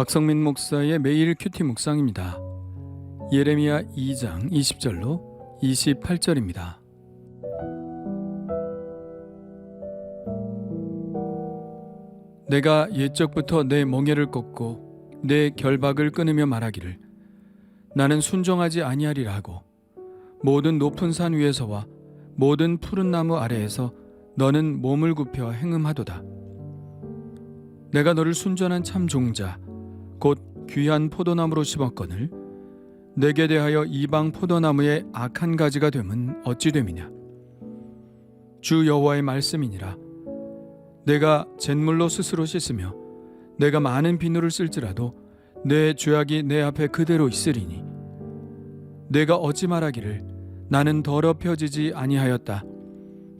박성민 목사의 매일 큐티 묵상입니다. 예레미야 2장 20절로 28절입니다. 내가 옛적부터 내 멍에를 꺾고 내 결박을 끊으며 말하기를 나는 순종하지 아니하리라 하고 모든 높은 산 위에서와 모든 푸른 나무 아래에서 너는 몸을 굽혀 행음하도다. 내가 너를 순전한 참 종자 곧 귀한 포도나무로 심었거늘 내게 대하여 이방 포도나무의 악한 가지가 됨은 어찌 됨이냐? 주 여호와의 말씀이니라. 내가 잿물로 스스로 씻으며 내가 많은 비누를 쓸지라도 내 죄악이 내 앞에 그대로 있으리니 내가 어찌 말하기를 나는 더럽혀지지 아니하였다.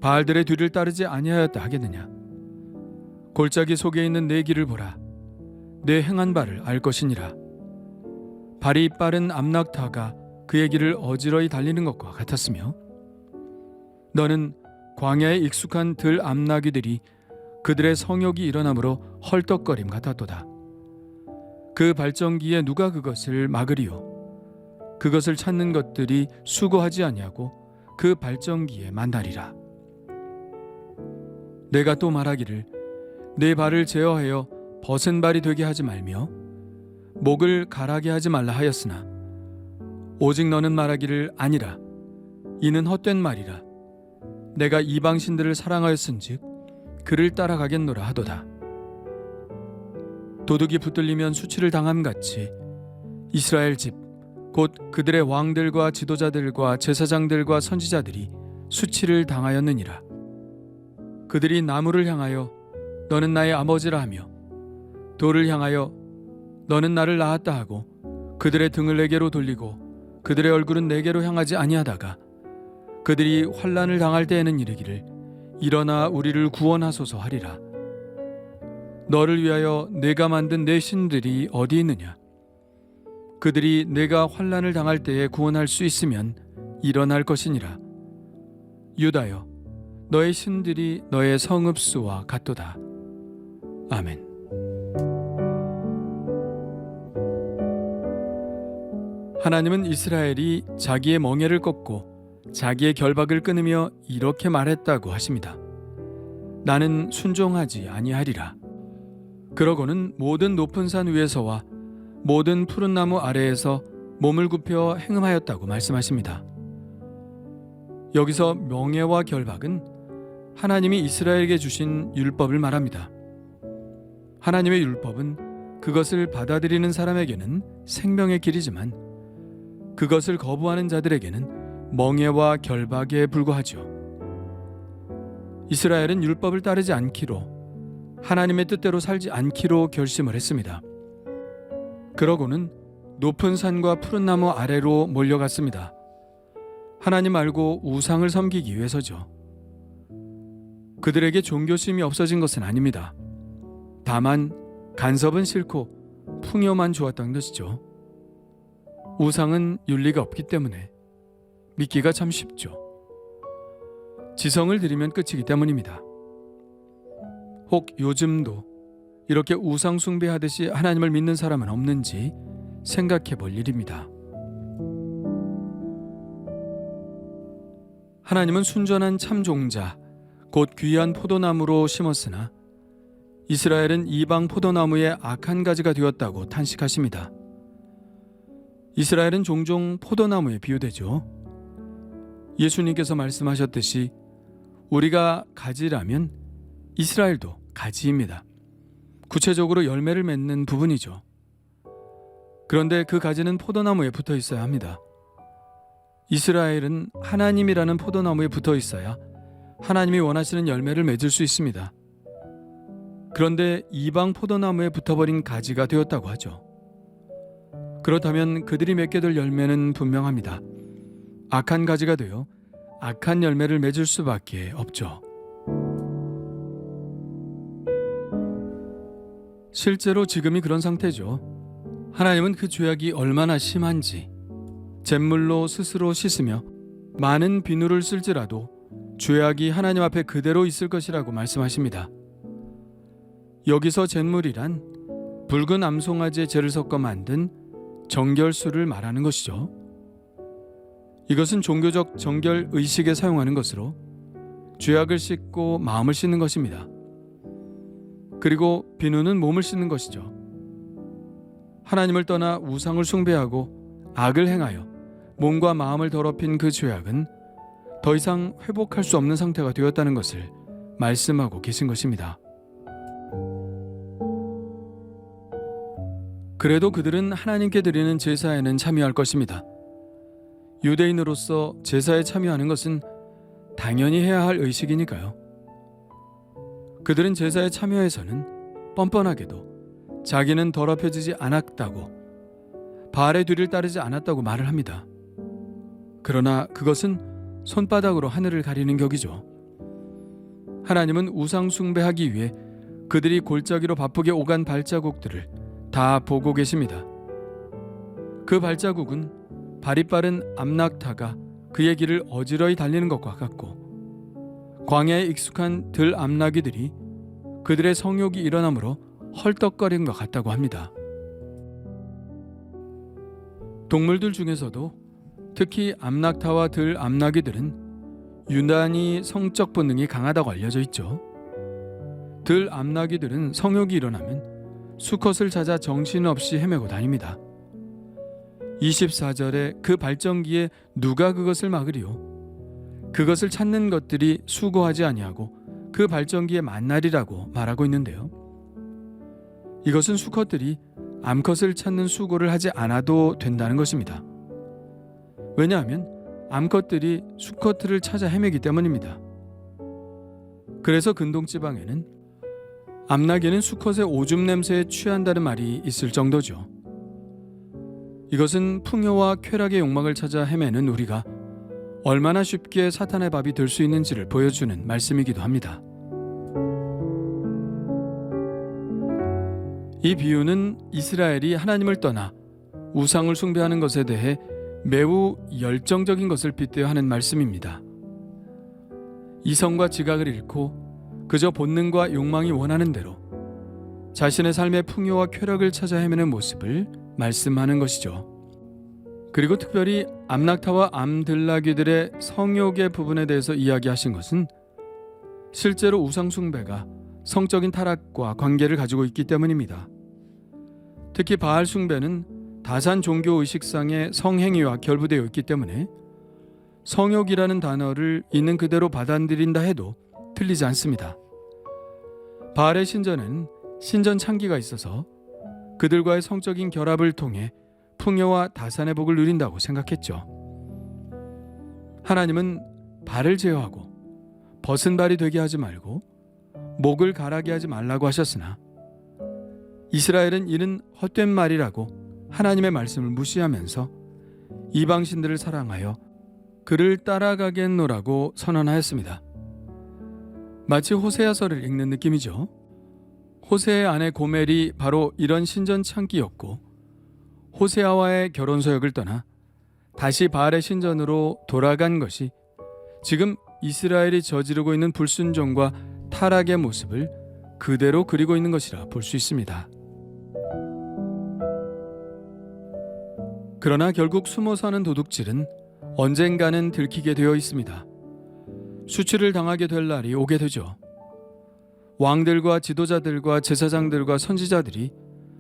바알들의 뒤를 따르지 아니하였다 하겠느냐? 골짜기 속에 있는 내 길을 보라 내 행한 바를 알 것이니라. 발이 빠른 암낙타가 그의 길을 어지러이 달리는 것과 같았으며 너는 광야에 익숙한 들 암나귀들이 그들의 성욕이 일어나므로 헐떡거림 같았도다. 그 발전기에 누가 그것을 막으리요? 그것을 찾는 것들이 수고하지 아니하고 그 발전기에 만나리라. 내가 또 말하기를 내 발을 제어하여 벗은 발이 되게 하지 말며 목을 가라게 하지 말라 하였으나 오직 너는 말하기를 아니라 이는 헛된 말이라. 내가 이방 신들을 사랑하였은즉 그를 따라가겠노라 하도다. 도둑이 붙들리면 수치를 당함 같이 이스라엘 집 곧 그들의 왕들과 지도자들과 제사장들과 선지자들이 수치를 당하였느니라. 그들이 나무를 향하여 너는 나의 아버지라 하며 돌을 향하여 너는 나를 낳았다 하고 그들의 등을 내게로 돌리고 그들의 얼굴은 내게로 향하지 아니하다가 그들이 환란을 당할 때에는 이르기를 일어나 우리를 구원하소서 하리라. 너를 위하여 내가 만든 내 신들이 어디 있느냐? 그들이 내가 환란을 당할 때에 구원할 수 있으면 일어날 것이니라. 유다여 너의 신들이 너의 성읍수와 같도다. 아멘 하나님은 이스라엘이 자기의 멍에를 꺾고 자기의 결박을 끊으며 이렇게 말했다고 하십니다. 나는 순종하지 아니하리라. 그러고는 모든 높은 산 위에서와 모든 푸른 나무 아래에서 몸을 굽혀 행음하였다고 말씀하십니다. 여기서 명예와 결박은 하나님이 이스라엘에게 주신 율법을 말합니다. 하나님의 율법은 그것을 받아들이는 사람에게는 생명의 길이지만 그것을 거부하는 자들에게는 멍해와 결박에 불과하죠. 이스라엘은 율법을 따르지 않기로 하나님의 뜻대로 살지 않기로 결심을 했습니다. 그러고는 높은 산과 푸른 나무 아래로 몰려갔습니다. 하나님 말고 우상을 섬기기 위해서죠. 그들에게 종교심이 없어진 것은 아닙니다. 다만 간섭은 싫고 풍요만 좋았던 것이죠. 우상은 윤리가 없기 때문에 믿기가 참 쉽죠. 지성을 들이면 끝이기 때문입니다. 혹 요즘도 이렇게 우상 숭배하듯이 하나님을 믿는 사람은 없는지 생각해 볼 일입니다. 하나님은 순전한 참 종자, 곧 귀한 포도나무로 심었으나 이스라엘은 이방 포도나무의 악한 가지가 되었다고 탄식하십니다. 이스라엘은 종종 포도나무에 비유되죠. 예수님께서 말씀하셨듯이 우리가 가지라면 이스라엘도 가지입니다. 구체적으로 열매를 맺는 부분이죠. 그런데 그 가지는 포도나무에 붙어 있어야 합니다. 이스라엘은 하나님이라는 포도나무에 붙어 있어야 하나님이 원하시는 열매를 맺을 수 있습니다. 그런데 이방 포도나무에 붙어버린 가지가 되었다고 하죠. 그렇다면 그들이 맺게 될 열매는 분명합니다. 악한 가지가 되어 악한 열매를 맺을 수밖에 없죠. 실제로 지금이 그런 상태죠. 하나님은 그 죄악이 얼마나 심한지 잿물로 스스로 씻으며 많은 비누를 쓸지라도 죄악이 하나님 앞에 그대로 있을 것이라고 말씀하십니다. 여기서 잿물이란 붉은 암송아지의 재를 섞어 만든 정결수를 말하는 것이죠. 이것은 종교적 정결 의식에 사용하는 것으로 죄악을 씻고 마음을 씻는 것입니다. 그리고 비누는 몸을 씻는 것이죠. 하나님을 떠나 우상을 숭배하고 악을 행하여 몸과 마음을 더럽힌 그 죄악은 더 이상 회복할 수 없는 상태가 되었다는 것을 말씀하고 계신 것입니다. 그래도 그들은 하나님께 드리는 제사에는 참여할 것입니다. 유대인으로서 제사에 참여하는 것은 당연히 해야 할 의식이니까요. 그들은 제사에 참여해서는 뻔뻔하게도 자기는 더럽혀지지 않았다고 바알의 뒤를 따르지 않았다고 말을 합니다. 그러나 그것은 손바닥으로 하늘을 가리는 격이죠. 하나님은 우상 숭배하기 위해 그들이 골짜기로 바쁘게 오간 발자국들을 다 보고 계십니다. 그 발자국은 발이 빠른 암낙타가 그의 길을 어지러이 달리는 것과 같고 광야에 익숙한 들 암나귀들이 그들의 성욕이 일어나므로 헐떡거린 것 같다고 합니다. 동물들 중에서도 특히 암낙타와 들 암나귀들은 유난히 성적 본능이 강하다고 알려져 있죠. 들 암나귀들은 성욕이 일어나면 수컷을 찾아 정신없이 헤매고 다닙니다. 24절에 그 발전기에 누가 그것을 막으리요? 그것을 찾는 것들이 수고하지 아니하고 그 발전기에 만날이라고 말하고 있는데요. 이것은 수컷들이 암컷을 찾는 수고를 하지 않아도 된다는 것입니다. 왜냐하면 암컷들이 수컷들을 찾아 헤매기 때문입니다. 그래서 근동 지방에는 암나귀는 수컷의 오줌 냄새에 취한다는 말이 있을 정도죠. 이것은 풍요와 쾌락의 욕망을 찾아 헤매는 우리가 얼마나 쉽게 사탄의 밥이 될 수 있는지를 보여주는 말씀이기도 합니다. 이 비유는 이스라엘이 하나님을 떠나 우상을 숭배하는 것에 대해 매우 열정적인 것을 빗대어 하는 말씀입니다. 이성과 지각을 잃고 그저 본능과 욕망이 원하는 대로 자신의 삶의 풍요와 쾌락을 찾아 헤매는 모습을 말씀하는 것이죠. 그리고 특별히 암낙타와 암들나귀들의 성욕의 부분에 대해서 이야기하신 것은 실제로 우상숭배가 성적인 타락과 관계를 가지고 있기 때문입니다. 특히 바알 숭배는 다산 종교 의식상의 성행위와 결부되어 있기 때문에 성욕이라는 단어를 있는 그대로 받아들인다 해도 틀리지 않습니다. 바알의 신전에는 신전 창기가 있어서 그들과의 성적인 결합을 통해 풍요와 다산의 복을 누린다고 생각했죠. 하나님은 발을 제어하고 벗은 발이 되게 하지 말고 목을 가라게 하지 말라고 하셨으나 이스라엘은 이는 헛된 말이라고 하나님의 말씀을 무시하면서 이방신들을 사랑하여 그를 따라가겠노라고 선언하였습니다. 마치 호세아서를 읽는 느낌이죠. 호세의 아내 고멜이 바로 이런 신전 창기였고 호세아와의 결혼 서역을 떠나 다시 바알의 신전으로 돌아간 것이 지금 이스라엘이 저지르고 있는 불순종과 타락의 모습을 그대로 그리고 있는 것이라 볼 수 있습니다. 그러나 결국 숨어 사는 도둑질은 언젠가는 들키게 되어 있습니다. 수치를 당하게 될 날이 오게 되죠. 왕들과 지도자들과 제사장들과 선지자들이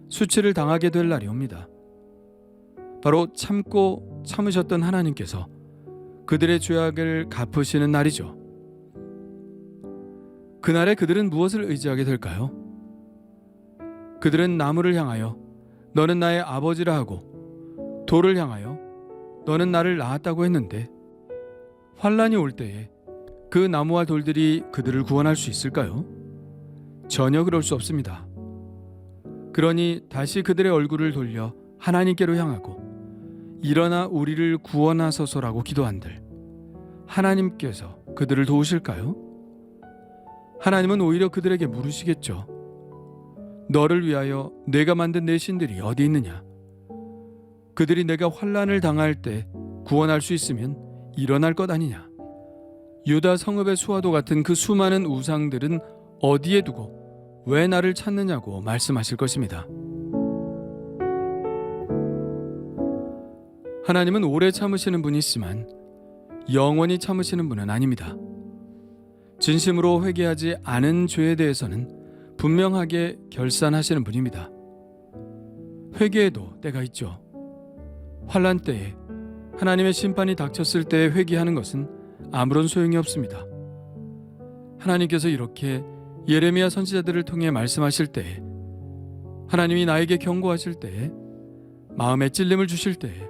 수치를 당하게 될 날이 옵니다. 바로 참고 참으셨던 하나님께서 그들의 죄악을 갚으시는 날이죠. 그날에 그들은 무엇을 의지하게 될까요? 그들은 나무를 향하여 너는 나의 아버지라 하고 돌을 향하여 너는 나를 낳았다고 했는데 환란이 올 때에 그 나무와 돌들이 그들을 구원할 수 있을까요? 전혀 그럴 수 없습니다. 그러니 다시 그들의 얼굴을 돌려 하나님께로 향하고 일어나 우리를 구원하소서라고 기도한들 하나님께서 그들을 도우실까요? 하나님은 오히려 그들에게 물으시겠죠. 너를 위하여 내가 만든 내 신들이 어디 있느냐? 그들이 내가 환란을 당할 때 구원할 수 있으면 일어날 것 아니냐? 유다 성읍의 수화도 같은 그 수많은 우상들은 어디에 두고 왜 나를 찾느냐고 말씀하실 것입니다. 하나님은 오래 참으시는 분이시지만 영원히 참으시는 분은 아닙니다. 진심으로 회개하지 않은 죄에 대해서는 분명하게 결산하시는 분입니다. 회개에도 때가 있죠. 환란 때에 하나님의 심판이 닥쳤을 때 회개하는 것은 아무런 소용이 없습니다. 하나님께서 이렇게 예레미야 선지자들을 통해 말씀하실 때에 하나님이 나에게 경고하실 때에 마음에 찔림을 주실 때에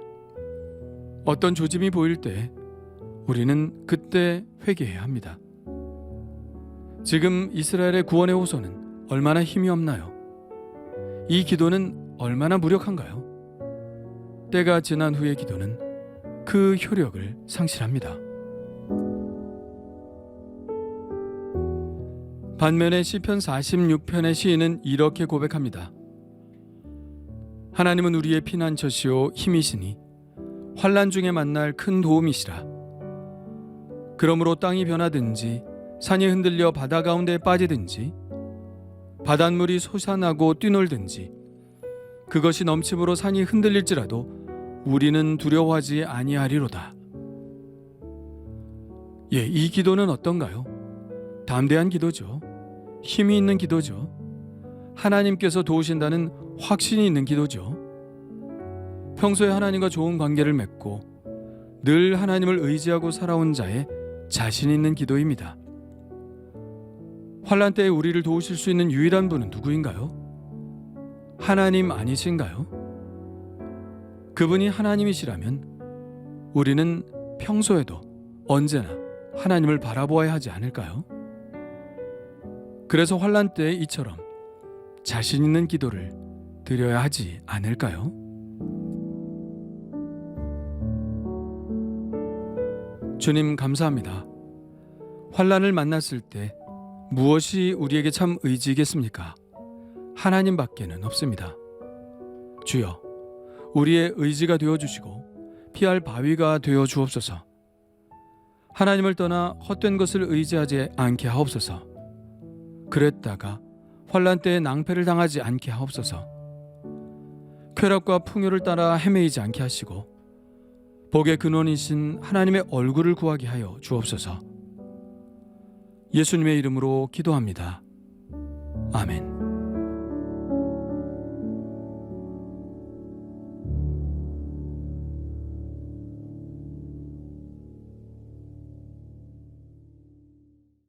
어떤 조짐이 보일 때 우리는 그때 회개해야 합니다. 지금 이스라엘의 구원의 호소는 얼마나 힘이 없나요? 이 기도는 얼마나 무력한가요? 때가 지난 후의 기도는 그 효력을 상실합니다. 반면에 시편 46편의 시인은 이렇게 고백합니다. 하나님은 우리의 피난처시요 힘이시니 환란 중에 만날 큰 도움이시라. 그러므로 땅이 변하든지 산이 흔들려 바다 가운데에 빠지든지 바닷물이 솟아나고 뛰놀든지 그것이 넘침으로 산이 흔들릴지라도 우리는 두려워하지 아니하리로다. 예, 이 기도는 어떤가요? 담대한 기도죠. 힘이 있는 기도죠. 하나님께서 도우신다는 확신이 있는 기도죠. 평소에 하나님과 좋은 관계를 맺고 늘 하나님을 의지하고 살아온 자의 자신 있는 기도입니다. 환란 때에 우리를 도우실 수 있는 유일한 분은 누구인가요? 하나님 아니신가요? 그분이 하나님이시라면 우리는 평소에도 언제나 하나님을 바라보아야 하지 않을까요? 그래서 환란 때에 이처럼 자신 있는 기도를 드려야 하지 않을까요? 주님 감사합니다. 환란을 만났을 때 무엇이 우리에게 참 의지겠습니까? 하나님밖에는 없습니다. 주여, 우리의 의지가 되어 주시고 피할 바위가 되어 주옵소서. 하나님을 떠나 헛된 것을 의지하지 않게 하옵소서. 그랬다가 환란 때에 낭패를 당하지 않게 하옵소서. 쾌락과 풍요를 따라 헤매이지 않게 하시고 복의 근원이신 하나님의 얼굴을 구하게 하여 주옵소서. 예수님의 이름으로 기도합니다. 아멘.